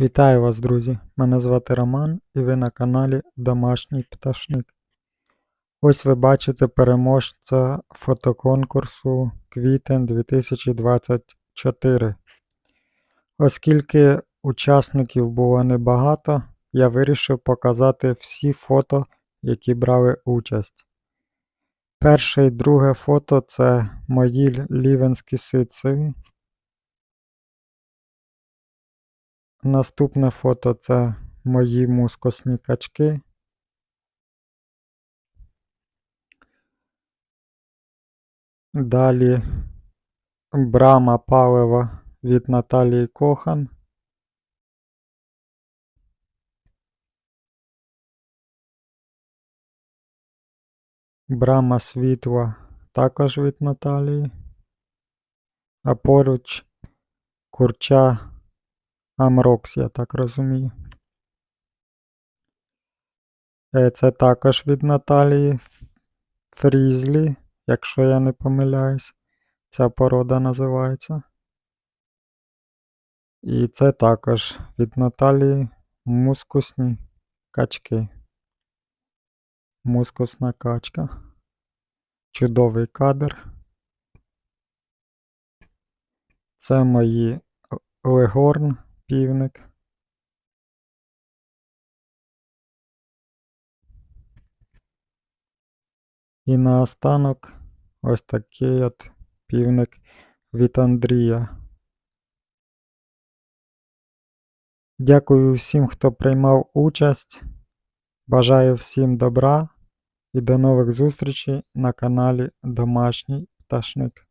Вітаю вас, друзі! Мене звати Роман і ви на каналі Домашній Пташник. Ось ви бачите переможця фотоконкурсу Квітень 2024. Оскільки учасників було небагато, я вирішив показати всі фото, які брали участь. Перше і друге фото це мої лівенські ситцеві. Наступне фото це мої мускусні качки. Далі брама палива від Наталії Кохан. Брама світла також від Наталії. А поруч курча Амрокс, я так розумію. Е, Це також від Наталії Фрізлі, якщо я не помиляюсь. Ця порода називається. І це також від Наталії мускусні качки. Мускусна качка. Чудовий кадр. Це мої легорн півник. І наостанок ось такий от півник від Андрія. Дякую всім, хто приймав участь. Бажаю всім добра і до нових зустрічей на каналі Домашній Пташник.